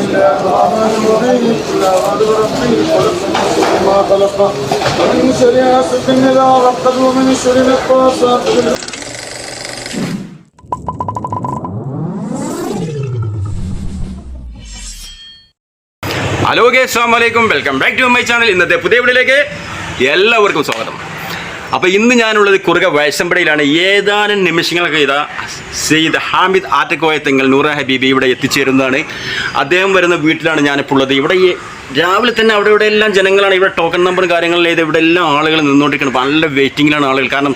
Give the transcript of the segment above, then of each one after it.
الله الرحمن الرحيم قل أعوذ برب الفلق ما خلق ومن شر حاسد إذا وقب ومن شر النفاثات في العقد hello ഗേ അസ്സാം വലൈക്കും welcome back to my channel ഇന്നത്തെ പുതിയ വീഡിയോയിലേക്ക് എല്ലാവർക്കും സ്വാഗതം അപ്പോൾ ഇന്ന് ഞാനുള്ളത് കുറുക വയസ്സമ്പടിയിലാണ് ഏതാനും നിമിഷങ്ങളൊക്കെ ഇതാ സെയ്ദ് ഹാമിദ് ആറ്റക്കോയ തെങ്ങൽ നൂറ ഹബീബി ഇവിടെ എത്തിച്ചേരുന്നതാണ്. അദ്ദേഹം വരുന്ന വീട്ടിലാണ് ഞാനിപ്പോൾ ഉള്ളത്. ഇവിടെ രാവിലെ തന്നെ അവിടെ ഇവിടെ എല്ലാം ജനങ്ങളാണ്. ഇവിടെ ടോക്കൺ നമ്പറും കാര്യങ്ങളിലേത് ഇവിടെ എല്ലാം ആളുകൾ നിന്നുകൊണ്ടിരിക്കുന്നത് നല്ല വെയിറ്റിങ്ങിലാണ് ആളുകൾ. കാരണം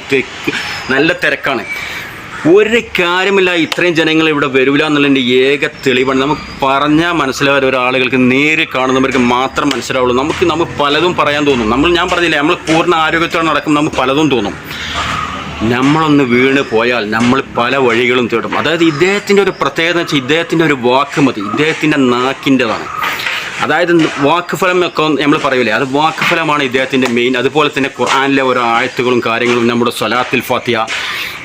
നല്ല തിരക്കാണ്. ഒരു കാര്യമില്ല ഇത്രയും ജനങ്ങൾ ഇവിടെ വരില്ല എന്നുള്ളതിന്റെ ഏക തെളിവാണ്. നമുക്ക് പറഞ്ഞാൽ മനസ്സിലാവാൻ ഒരാളുകൾക്ക് നേരിൽ കാണുന്നവർക്ക് മാത്രം മനസ്സിലാവുള്ളൂ. നമുക്ക് നമുക്ക് പലതും പറയാൻ തോന്നും. നമ്മൾ ഞാൻ പറഞ്ഞില്ലേ നമ്മൾ പൂർണ ആരോഗ്യത്തോടെ നടക്കും നമുക്ക് പലതും തോന്നും. നമ്മളൊന്ന് വീണ് പോയാൽ നമ്മൾ പല വഴികളും തേടും. അതായത് ഇദ്ദേഹത്തിന്റെ ഒരു പ്രത്യേകത വെച്ചാൽ ഇദ്ദേഹത്തിന്റെ ഒരു വാക്ക് മതി. ഇദ്ദേഹത്തിന്റെ നാക്കിന്റെതാണ്. അതായത് വാക്ക് ഫലം ഒക്കെ നമ്മൾ പറയൂലേ അത് വാക്ക് ഫലമാണ് ഇദ്ദേഹത്തിന്റെ മെയിൻ അതുപോലെ തന്നെ ഖുർആാനിലെ ഓരോ ആയത്തുകളും കാര്യങ്ങളും നമ്മുടെ സ്വലാത്തിൽ ഫാത്തിയ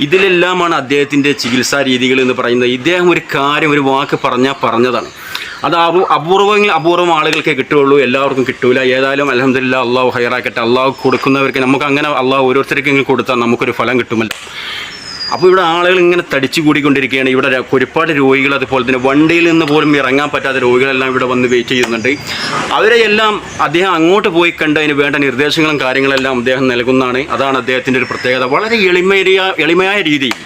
ഇതിലെല്ലാമാണ് അദ്ദേഹത്തിന്റെ ചികിത്സാ രീതികൾ എന്ന് പറയുന്നത്. ഇദ്ദേഹം ഒരു കാര്യം ഒരു വാക്ക് പറഞ്ഞാൽ പറഞ്ഞതാണ്. അത് അപൂ അപൂർവങ്ങൾ അപൂർവം ആളുകൾക്കേ കിട്ടുകയുള്ളൂ എല്ലാവർക്കും കിട്ടൂല. ഏതായാലും അലഹമില്ല അള്ളാഹു ഹൈറാക്കട്ടെ. അള്ളാഹു കൊടുക്കുന്നവർക്ക് നമുക്ക് അങ്ങനെ അള്ളാഹു ഓരോരുത്തർക്കെങ്കിലും കൊടുത്താൽ നമുക്കൊരു ഫലം കിട്ടുമല്ലോ. അപ്പോൾ ഇവിടെ ആളുകൾ ഇങ്ങനെ തടിച്ചു കൂടിക്കൊണ്ടിരിക്കുകയാണ്. ഇവിടെ ഒരുപാട് രോഗികൾ അതുപോലെ തന്നെ വണ്ടിയിൽ നിന്ന് പോലും ഇറങ്ങാൻ പറ്റാത്ത രോഗികളെല്ലാം ഇവിടെ വന്ന് വെയിറ്റ് ചെയ്യുന്നുണ്ട്. അവരെ എല്ലാം അദ്ദേഹം അങ്ങോട്ട് പോയി കണ്ട് അതിന് വേണ്ട നിർദ്ദേശങ്ങളും കാര്യങ്ങളെല്ലാം അദ്ദേഹം നൽകുന്നതാണ്. അതാണ് അദ്ദേഹത്തിന്റെ ഒരു പ്രത്യേകത. വളരെ എളിമേറിയ എളിമയായ രീതിയിൽ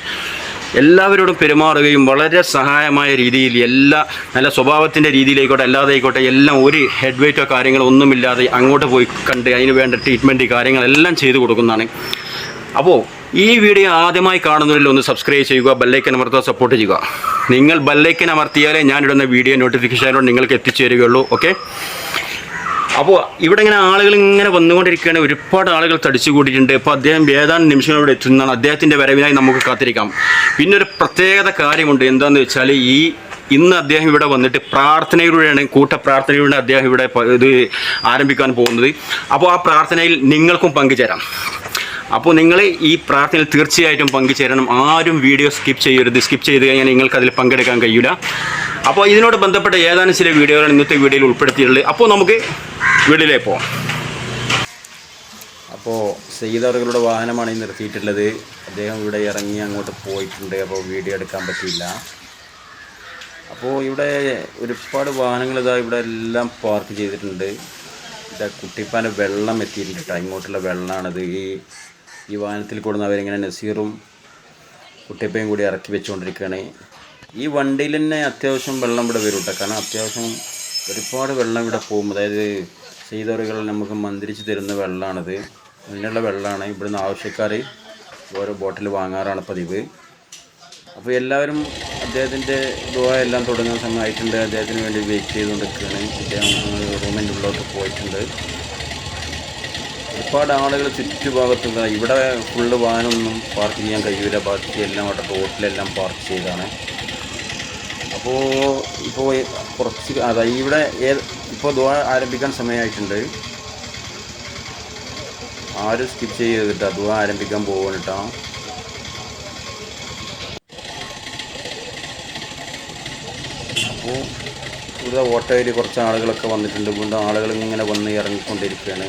എല്ലാവരോടും പെരുമാറുകയും വളരെ സഹായമായ രീതിയിൽ എല്ലാ നല്ല സ്വഭാവത്തിന്റെ രീതിയിലായിക്കോട്ടെ അല്ലാതെ ആയിക്കോട്ടെ എല്ലാം ഒരു ഹെഡ് വെയിറ്റോ കാര്യങ്ങളോ ഒന്നുമില്ലാതെ അങ്ങോട്ട് പോയി കണ്ട് അതിന് വേണ്ട ട്രീറ്റ്മെന്റ് കാര്യങ്ങളെല്ലാം ചെയ്തു കൊടുക്കുന്നതാണ്. അപ്പോൾ ഈ വീഡിയോ ആദ്യമായി കാണുന്നവരിൽ ഒന്ന് സബ്സ്ക്രൈബ് ചെയ്യുക ബെല്ലൈക്കൻ അമർത്തുക സപ്പോർട്ട് ചെയ്യുക. നിങ്ങൾ ബെല്ലൈക്കൻ അമർത്തിയാലേ ഞാനിടുന്ന വീഡിയോ നോട്ടിഫിക്കേഷനോട് നിങ്ങൾക്ക് എത്തിച്ചേരുകയുള്ളൂ ഓക്കെ അപ്പോൾ ഇവിടെ ഇങ്ങനെ ആളുകൾ ഇങ്ങനെ വന്നുകൊണ്ടിരിക്കുകയാണ്. ഒരുപാട് ആളുകൾ തടിച്ചു കൂട്ടിയിട്ടുണ്ട് ഇപ്പോൾ അദ്ദേഹം ഏതാനും നിമിഷങ്ങൾ ഇവിടെ എത്തുന്നതാണ്. അദ്ദേഹത്തിന്റെ വരവിനായി നമുക്ക് കാത്തിരിക്കാം. പിന്നെ ഒരു പ്രത്യേകത കാര്യമുണ്ട്. എന്താണെന്ന് വെച്ചാൽ ഈ ഇന്ന് അദ്ദേഹം ഇവിടെ വന്നിട്ട് പ്രാർത്ഥനയിലൂടെയാണ് കൂട്ട പ്രാർത്ഥനയിലൂടെ അദ്ദേഹം ഇവിടെ ഇത് ആരംഭിക്കാൻ പോകുന്നത്. അപ്പോൾ ആ പ്രാർത്ഥനയിൽ നിങ്ങൾക്കും പങ്കുചേരാം. അപ്പോൾ നിങ്ങൾ ഈ പ്രാർത്ഥനയിൽ തീർച്ചയായിട്ടും പങ്കുചേരണം. ആരും വീഡിയോ സ്കിപ്പ് ചെയ്യരുത്. സ്കിപ്പ് ചെയ്ത് കഴിഞ്ഞാൽ നിങ്ങൾക്ക് അതിൽ പങ്കെടുക്കാൻ കഴിയില്ല അപ്പോൾ ഇതിനോട് ബന്ധപ്പെട്ട ഏതാനും ചില വീഡിയോകളാണ് ഇന്നത്തെ വീഡിയോയിൽ ഉൾപ്പെടുത്തിയിട്ടുള്ളത്. അപ്പോൾ നമുക്ക് വീഡിയോയിലേക്ക് പോകാം അപ്പോൾ സെയ്തറുകളുടെ വാഹനമാണ് ഈ നിർത്തിയിട്ടുള്ളത്. അദ്ദേഹം ഇവിടെ ഇറങ്ങി അങ്ങോട്ട് പോയിട്ടുണ്ട്. അപ്പോൾ വീഡിയോ എടുക്കാൻ പറ്റിയില്ല. അപ്പോൾ ഇവിടെ ഒരുപാട് വാഹനങ്ങൾ ഇതാ ഇവിടെ എല്ലാം പാർക്ക് ചെയ്തിട്ടുണ്ട്. ഇതാ കുട്ടിപ്പാന്റെ വെള്ളം എത്തിയിട്ടുണ്ട്. കേട്ടോ ഇങ്ങോട്ടുള്ള വെള്ളമാണത് ഈ ഈ വാഹനത്തിൽ കൂടുന്ന അവരിങ്ങനെ നസീറും കുട്ടിയപ്പയും കൂടി ഇറക്കി വെച്ചുകൊണ്ടിരിക്കുകയാണ്. ഈ വണ്ടിയിൽ തന്നെ അത്യാവശ്യം വെള്ളം ഇവിടെ വരും കേട്ടോ. കാരണം അത്യാവശ്യം ഒരുപാട് വെള്ളം ഇവിടെ പോകും. അതായത് ചെയ്തവറികൾ നമുക്ക് മന്ത്രിച്ച് തരുന്ന വെള്ളമാണിത് അങ്ങനെയുള്ള വെള്ളമാണ് ഇവിടുന്ന് ആവശ്യക്കാർ ഓരോ ബോട്ടിൽ വാങ്ങാറാണ് പതിവ്. അപ്പോൾ എല്ലാവരും അദ്ദേഹത്തിന്റെ ദുവാ എല്ലാം തുടങ്ങുന്ന സമയമായിട്ടുണ്ട്. അദ്ദേഹത്തിന് വേണ്ടി വെയിറ്റ് ചെയ്തുകൊണ്ടിരിക്കുകയാണ്. അദ്ദേഹം റൂമിന്റെ ഉള്ളിലോട്ട് പോയിട്ടുണ്ട്. ഒരുപാട് ആളുകൾ ചുറ്റുഭാഗത്തുള്ള ഇവിടെ ഫുള്ള് വാനൊന്നും പാർക്ക് ചെയ്യാൻ കഴിയില്ല ബാക്കി എല്ലാം അവിടെ റോട്ടിലെല്ലാം പാർക്ക് ചെയ്താണ്. അപ്പോൾ ഇപ്പോൾ കുറച്ച് അതായത് ഇവിടെ ഏത് ഇപ്പോൾ ദുവ ആരംഭിക്കാൻ സമയമായിട്ടുണ്ട് ആരും സ്കിപ്പ് ചെയ്തിട്ട് ദുവ ആരംഭിക്കാൻ പോകാനിട്ടാണ് കേട്ടോ അപ്പോൾ ഇവിടെ ഓട്ടോയിൽ കുറച്ച് ആളുകളൊക്കെ വന്നിട്ടുണ്ട്. വീണ്ടും ആളുകൾ ഇങ്ങനെ വന്ന് ഇറങ്ങിക്കൊണ്ടിരിക്കുകയാണ്.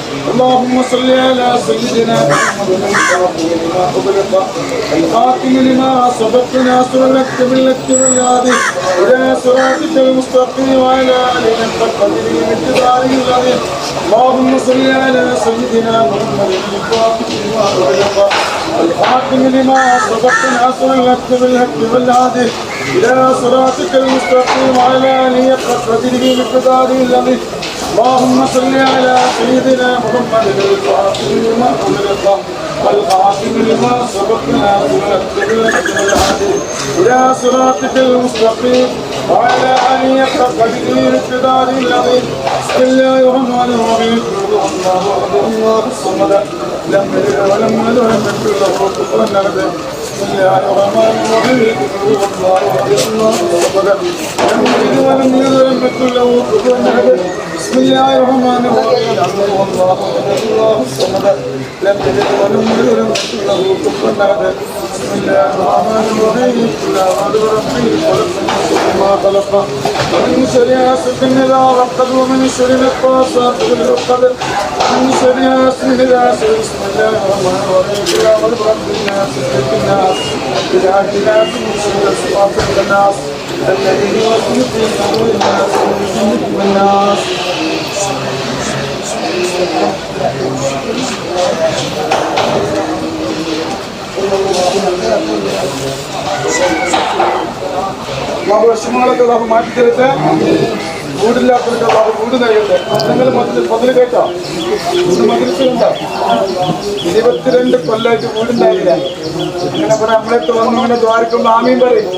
اللهم صل على سيدنا محمد الفاتح لما أغلق الخاتم لما سبق ناصر لك باللك والهادي إلى صراطك المستقيم وعلى آله العظيم اللهم صل على سيدنا محمد الفاتح لما الحاكم لما سبق ناصر الحق بالحق والهادي إلى صراطك المستقيم وعلى آله حق قدره بقداره الذي اللهم صل على سيدنا محمد الفاتح لما أغلق الخاتم لما سبق ناصر الحق بالحق والهادي إلى صراطك المستقيم وعلى آله حق قدره بقداره الذي بسم الله الرحمن الرحيم. الله اكبر الله الصمد لم يلد ولم يولد ولم يكن له بسم الله الرحمن الرحيم. الله الله يلد ولم ولم يكن له كفوا احد بسم الله الرحمن الرحيم الله الله الصمد لم يلد ولم ولم يكن له كفوا احد بسم الله الرحمن الرحيم قل اعوذ برب الفلق ما خلق ومن شر حاسد اذا وقد ومن شر النفاثات في العقد ومن شر حاسد اذا حسد بسم ولا والبرد الناس في الناس بدعة الناس وصفات الناس الذي يوسوس في صدور الناس من جنة الناس বাবুরা সীমানাকে বাবু মাটি খেলেছে വീടില്ലാത്തവർക്ക് ബാബു വീട് കഴിയട്ടെ നിങ്ങൾ മതിൽ മതിൽ കേട്ടോ. ഇത് മതിലിച്ചുണ്ടോ ഇരുപത്തിരണ്ട് കൊല്ലമായിട്ട് വീടുണ്ടായില്ല ഇങ്ങനെ ഇവിടെ നമ്മളെടുത്ത് വന്ന്. ഇങ്ങനെ ദ്വാരക്കുമ്പോൾ ആമീൻ പറയും.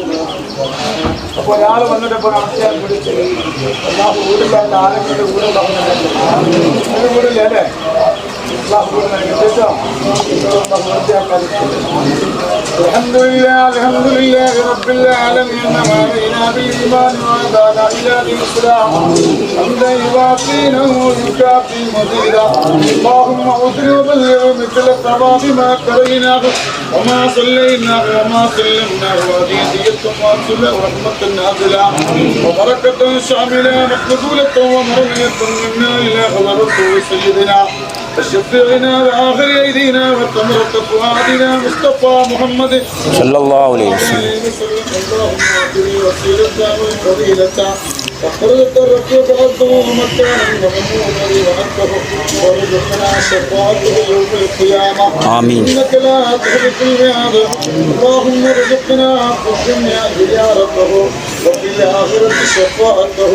അപ്പൊ ഒരാൾ വന്നിട്ട് ഇപ്പൊ അത്യാവശ്യം പിടിച്ച് എല്ലാ വീടില്ലാത്ത ആരെങ്കിലും വീട് പറഞ്ഞിട്ടുണ്ട് വീടില്ല അല്ലേ? الحمد لله الحمد لله رب العالمين. ما بينا بالإيمان وعدانا إلى بالإسلام حمدا يوافينا ويكافي مزيدا اللهم أسلوا بالله مثل الثواب ما كرينا وما صلينا وما سلمنا وهديتك واصلة ورحمة نازلة. وبركة شاملة مقبولة ومرمية منا إلى غضب سيدنا. الشفيعنا وآخر أيدينا وثمرة فؤادنا مصطفى محمد. صلى الله عليه وسلم. اللهم وسيلة وفضيلة وخرجت الرفيق عبده ومكانا ومنونا ونكه ورزقنا شفاعته يوم القيامة آمين. إنك لا تخلف الميعاد اللهم ارزقنا في الدنيا زيارته وفي الآخرة شفاعته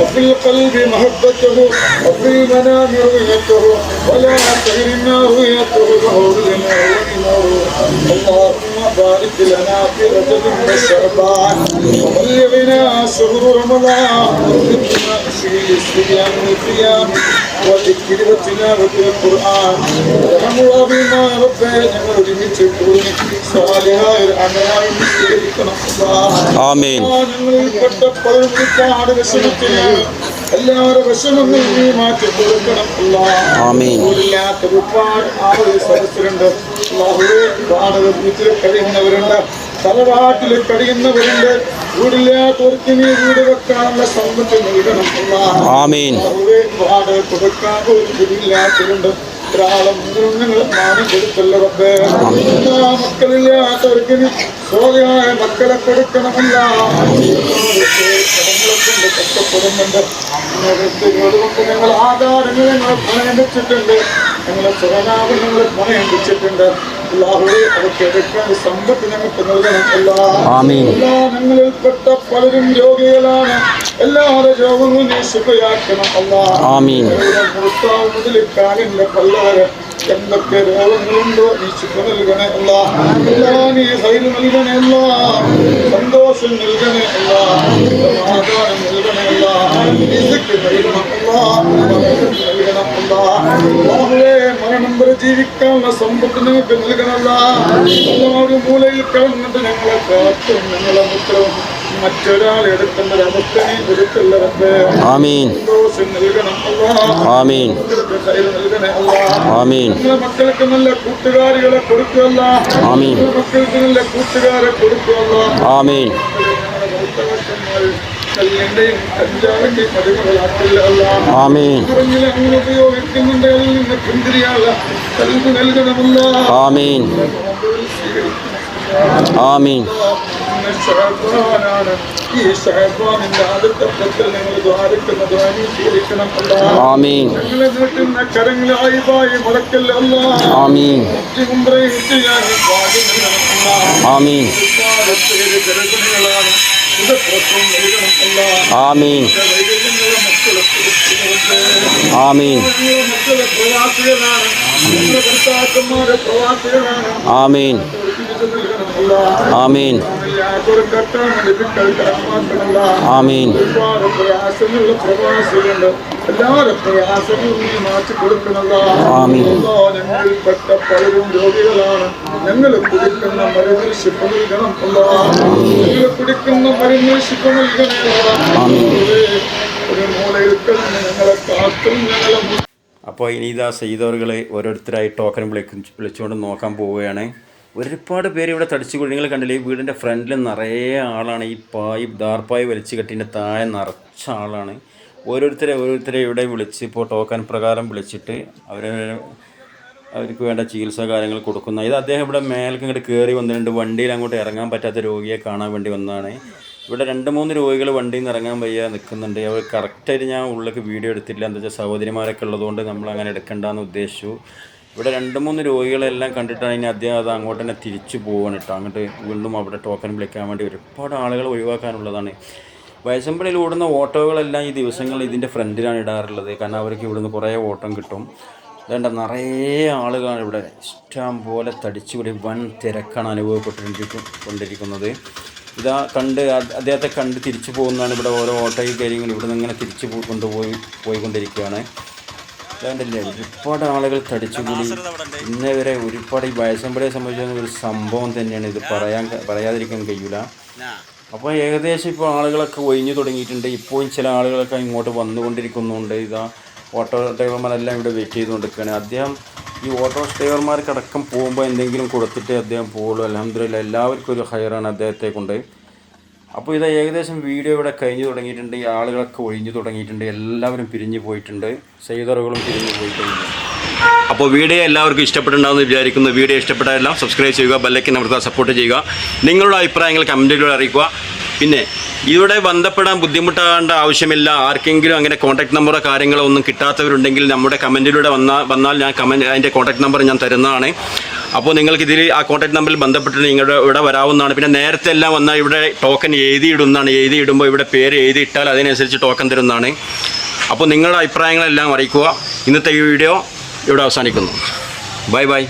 وفي القلب محبته وفي المنام رؤيته ولا تهرنا رؤيته لنا ونور اللهم بارك لنا في رجب وشعبان وبلغنا شهر رمضان. وارزقنا فيه الصيام والقيام. والذكر وتلاوة القرآن ورحم الله بما ربنا ഞങ്ങൾ ഒരുമിച്ച് കൂടി സാലിഹായ ഒരു അമലായി സ്വീകരിക്കണം അല്ലാഹ്. ആമീൻ ഞങ്ങളിൽപ്പെട്ട പലരും ഒരുപാട് വിഷമത്തിലാണ് എല്ലാവരുടെ വിഷമങ്ങൾ നീ മാറ്റി കൊടുക്കണം ആമീൻ. ഇല്ലാത്ത ഒരുപാട് ആളുകൾ സദസ്സിലുണ്ട് അല്ലാഹുവേ, വാടക വീട്ടിൽ കഴിയുന്നവരുണ്ട് തലവാട്ടിൽ കഴിയുന്നവരുണ്ട് വീടില്ലാത്തവർക്ക് നീ വീട് വെക്കാനുള്ള സമ്പത്ത് നൽകണം അല്ലാഹ്. ആമീൻ അല്ലാഹുവേ, വാടക കൊടുക്കാൻ ഒരു വീടില്ലാത്തവരുണ്ട് ധാരാളം നിങ്ങൾ മാനം കൊടുത്തല്ലോ റബ്ബേ എല്ലാ മക്കളില്ലാത്തവർക്ക് നീ സ്വാധീനായ മക്കളെ കൊടുക്കണമല്ല കടങ്ങളെ കൊണ്ട് ഞങ്ങൾ ആധാരങ്ങൾ ഞങ്ങളെ അല്ലാഹുവേ എടുക്കാൻ സമ്പത്ത് ഞങ്ങൾക്ക് നൽകണം. എല്ലാ ആമീൻ. എല്ലാ ഞങ്ങളിൽപ്പെട്ട പലരും രോഗികളാണ്. എല്ലാവരുടെ രോഗങ്ങളും നീ ശുഭയാക്കണം അല്ലാ ആമീൻ. ഞങ്ങളുടെ ഭർത്താവ് മുതൽ കാലിന്റെ പല്ലവരെ എന്തൊക്കെ രോഗങ്ങളുണ്ടോ നീ ശുഭ നൽകണേ അല്ല എല്ലാ നീ ഹൈര് നൽകണേ അല്ല സന്തോഷം നൽകണേ അല്ല സമാധാനം നൽകണേ മരണം വരെ ജീവിക്കാനുള്ള സമ്പത്ത് നിങ്ങൾക്ക് നൽകണമല്ല ഒരു മൂലയിൽ കിടന്നിട്ട് ഞങ്ങളെ കാത്തും ഞങ്ങളെ മുത്രവും മറ്റൊരാൾ എടുക്കേണ്ട ഒരു നീ ഒരുക്കല്ല റബ്ബേ ആമീൻ. ആമീൻ. ആമീൻ. മക്കൾക്ക് നല്ല കൂട്ടുകാരികളെ കൊടുക്കുക. മക്കൾക്ക് നല്ല കൂട്ടുകാരെ കൊടുക്കുക ആമീൻ. കല്ലിന്റെയും കഞ്ചാവിന്റെയും ആമീൻ. പറഞ്ഞില്ല അങ്ങനെ ഉപയോഗിക്കുന്നുണ്ട് അതിൽ നിന്ന് പിന്തിരിയാള കൽവ് നൽകണമല്ല. ആമീൻ. ആമീൻ. ഈ ഷഹബാനിന്റെ ആദ്യത്തെ പത്തിൽ നിങ്ങൾ ദ്വാരിക്കുന്ന ദ്വാരി സ്വീകരിക്കണം അല്ല ആമീൻ. ഞങ്ങളെ നീട്ടുന്ന കരങ്ങളെ ആയിവായി മുടക്കല്ല ആമീൻ. ഉംറയും ചെയ്യാൻ ഭാഗ്യം. ആമീൻ. ഗർഭിണികളാണ്. ഇതപ്പുറത്തും നൽകണം അല്ല ആമീൻ വൈകല്യങ്ങളുടെ മക്കളെ കൊടുക്കുന്നത് ആമീൻ ഞങ്ങളുടെ മക്കളെ പ്രവാസികളാണ് ഞങ്ങളുടെ ഭർത്താക്കന്മാരെ പ്രവാസികളാണ് ആമീൻ ഞങ്ങൾ കുടിക്കുന്ന മരുന്നിൽ ശിപ്പ നൽകണം. ഞങ്ങൾ കുടിക്കുന്ന മരുന്നിൽ ശിപ്പ നൽകണേ ഞങ്ങളെ ഞങ്ങളെ അപ്പോൾ ഇനി ഇതാ ചെയ്തവറുകൾ ഓരോരുത്തരായി ടോക്കൺ വിളിക്കും വിളിച്ചുകൊണ്ട് നോക്കാൻ പോവുകയാണ്. ഒരുപാട് പേര് ഇവിടെ തടിച്ചു കൂടി നിങ്ങൾ കണ്ടില്ലേ ഈ വീടിന്റെ ഫ്രണ്ടിൽ നിറയെ ആളാണ്. ഈ പായ് ദാർപ്പായ് വലിച്ചു കെട്ടിന്റെ താഴെ നിറച്ച ആളാണ്. ഓരോരുത്തരെ ഓരോരുത്തരെ ഇവിടെ വിളിച്ച് ഇപ്പോൾ ടോക്കൺ പ്രകാരം വിളിച്ചിട്ട് അവരെ അവർക്ക് വേണ്ട ചികിത്സാ കാര്യങ്ങൾ കൊടുക്കുന്ന. ഇത് അദ്ദേഹം ഇവിടെ മേലേക്ക് ഇങ്ങോട്ട് കയറി വന്നിട്ടുണ്ട് വണ്ടിയിൽ അങ്ങോട്ട് ഇറങ്ങാൻ പറ്റാത്ത രോഗിയെ കാണാൻ വേണ്ടി വന്നതാണ്. ഇവിടെ രണ്ട് മൂന്ന് രോഗികൾ വണ്ടിയിൽ നിന്ന് ഇറങ്ങാൻ വയ്യ നിൽക്കുന്നുണ്ട്. അവർ കറക്റ്റായിട്ട് ഞാൻ ഉള്ളിലേക്ക് വീഡിയോ എടുത്തില്ല എന്താ വെച്ചാൽ സഹോദരിമാരൊക്കെ ഉള്ളതുകൊണ്ട് നമ്മൾ അങ്ങനെ എടുക്കണ്ടെന്ന് ഉദ്ദേശിച്ചു. ഇവിടെ രണ്ട് മൂന്ന് രോഗികളെല്ലാം കണ്ടിട്ടാണ് ഇനി അദ്ദേഹം അത് അങ്ങോട്ട് തന്നെ തിരിച്ചു പോവാണ് കേട്ടോ. അങ്ങോട്ട് വീണ്ടും അവിടെ ടോക്കൺ വിളിക്കാൻ വേണ്ടി ഒരുപാട് ആളുകൾ ഒഴിവാക്കാനുള്ളതാണ്. വയസ്സമ്പടിയിൽ ഓടുന്ന ഓട്ടോകളെല്ലാം ഈ ദിവസങ്ങളിൽ ഇതിന്റെ ഫ്രണ്ടിലാണ് ഇടാറുള്ളത്. കാരണം അവർക്ക് ഇവിടുന്ന് കുറേ ഓട്ടം കിട്ടും. വേണ്ട നിറയെ ആളുകളാണ് ഇവിടെ ഇഷ്ടം പോലെ തടിച്ചുകൂടി വൻ തിരക്കാണ് അനുഭവപ്പെട്ടിരിക്കും കൊണ്ടിരിക്കുന്നത്. ഇതാ കണ്ട് അദ്ദേഹത്തെ കണ്ട് തിരിച്ചു പോകുന്നതാണ് ഇവിടെ ഓരോ ഓട്ടോയും കാര്യങ്ങൾ ഇവിടെ നിന്ന് ഇങ്ങനെ തിരിച്ചു പോയി കൊണ്ടുപോയി പോയിക്കൊണ്ടിരിക്കുകയാണ്. അതുകൊണ്ടല്ലേ ഒരുപാട് ആളുകൾ തടിച്ചുകൂടി. ഇന്നേ വരെ ഒരുപാട് ഈ വയസ്സമ്പടിയെ സംബന്ധിച്ച ഒരു സംഭവം തന്നെയാണ് ഇത് പറയാൻ പറയാതിരിക്കാൻ കഴിയില്ല അപ്പോൾ ഏകദേശം ഇപ്പോൾ ആളുകളൊക്കെ ഒഴിഞ്ഞു തുടങ്ങിയിട്ടുണ്ട്. ഇപ്പോഴും ചില ആളുകളൊക്കെ ഇങ്ങോട്ട് വന്നുകൊണ്ടിരിക്കുന്നുണ്ട്. ഇതാ ഓട്ടോ ഡ്രൈവർമാരെല്ലാം ഇവിടെ വെയിറ്റ് ചെയ്ത് കൊടുക്കുകയാണ് അദ്ദേഹം ഈ ഓട്ടോ ഡ്രൈവർമാർക്കടക്കം പോകുമ്പോൾ എന്തെങ്കിലും കൊടുത്തിട്ട് അദ്ദേഹം പോകുള്ളൂ. അലഹമില്ല എല്ലാവർക്കും ഒരു ഹയറാണ് അദ്ദേഹത്തെ കൊണ്ട് അപ്പോൾ ഇത് ഏകദേശം വീഡിയോ ഇവിടെ കഴിഞ്ഞു തുടങ്ങിയിട്ടുണ്ട്. ഈ ആളുകളൊക്കെ ഒഴിഞ്ഞു തുടങ്ങിയിട്ടുണ്ട്. എല്ലാവരും പിരിഞ്ഞു പോയിട്ടുണ്ട്. സെയ്തറുകളും പിരിഞ്ഞു പോയിട്ടുണ്ട്. അപ്പോൾ വീഡിയോ എല്ലാവർക്കും ഇഷ്ടപ്പെട്ടുണ്ടാവുമെന്ന് വിചാരിക്കുന്നു. വീഡിയോ ഇഷ്ടപ്പെട്ടാൽ എല്ലാം സബ്സ്ക്രൈബ് ചെയ്യുക ബെല്ലൈക്കൻ അമർത്തുക സപ്പോർട്ട് ചെയ്യുക. നിങ്ങളുടെ അഭിപ്രായങ്ങൾ കമന്റിലൂടെ അറിയിക്കുക. പിന്നെ ഇവിടെ ബന്ധപ്പെടാൻ ബുദ്ധിമുട്ടാകേണ്ട ആവശ്യമില്ല. ആർക്കെങ്കിലും അങ്ങനെ കോൺടാക്ട് നമ്പറോ കാര്യങ്ങളോ ഒന്നും കിട്ടാത്തവരുണ്ടെങ്കിൽ നമ്മുടെ കമന്റിലൂടെ വന്നാൽ വന്നാൽ ഞാൻ കമന്റ് അതിന്റെ കോൺടാക്ട് നമ്പർ ഞാൻ തരുന്നതാണ്. അപ്പോൾ നിങ്ങൾക്ക് ഇതിൽ ആ കോൺടാക്ട് നമ്പറിൽ ബന്ധപ്പെട്ട് നിങ്ങളുടെ ഇവിടെ വരാവുന്നതാണ്. പിന്നെ നേരത്തെ എല്ലാം വന്നാൽ ഇവിടെ ടോക്കൺ എഴുതിയിടുന്നതാണ്. എഴുതിയിടുമ്പോൾ ഇവിടെ പേര് എഴുതിയിട്ടാൽ അതിനനുസരിച്ച് ടോക്കൺ തരുന്നതാണ്. അപ്പോൾ നിങ്ങളുടെ അഭിപ്രായങ്ങളെല്ലാം അറിയിക്കുക. ഇന്നത്തെ ഈ വീഡിയോ ഇവിടെ അവസാനിക്കുന്നു. Bye bye.